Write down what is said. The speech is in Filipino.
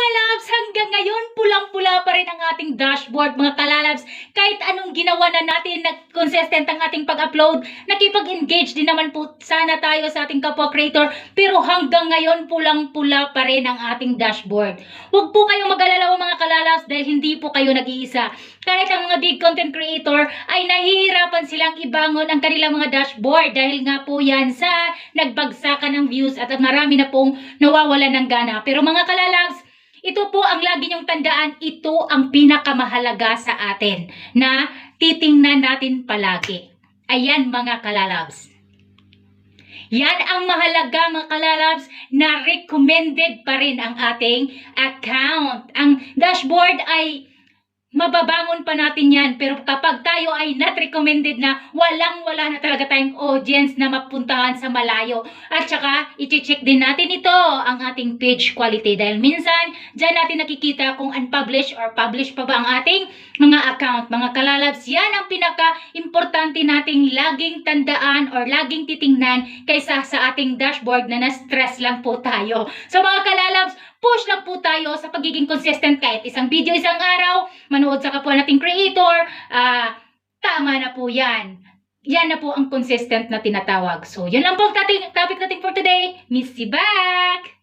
mga loves, hanggang ngayon pulang-pula pa rin ang ating dashboard mga kalalabs. Kahit anong ginawa na natin na consistent ang ating pag-upload, nakipag-engage din naman po sana tayo sa ating kapwa creator. Pero hanggang ngayon pulang-pula pa rin ang ating dashboard. Huwag po kayong mag-alala mga kalalabs dahil hindi po kayo nag-iisa. Kahit ang mga big content creator ay nahihirapan silang ibangon ang kanilang mga dashboard dahil nga po yan sa nagbagsakan ng views at marami na pong nawawalan ng gana. Pero mga kalalabs, ito po ang lagi niyong tandaan, ito ang pinakamahalaga sa atin na titingnan natin palagi. Ayan mga kalalabs. Yan ang mahalaga mga kalalabs na recommended pa rin ang ating account. Ang dashboard ay mababangon pa natin yan. Pero kapag tayo ay not recommended na walang wala na talaga tayong audience na mapuntahan sa malayo. At saka, iti-check din natin ito, ang ating page quality. Dahil minsan, dyan natin nakikita kung unpublished or published pa ba ang ating mga account. Mga kalalabs, yan ang pinaka-importante nating laging tandaan or laging titingnan kaysa sa ating dashboard na na-stress lang po tayo. So mga kalalabs, push lang po tayo sa pagiging consistent kahit isang video isang araw, manood sa kapwa nating creator, ah, tama na po yan. Yan na po ang consistent na tinatawag. So, yun lang po ang topic natin for today. Miss you back!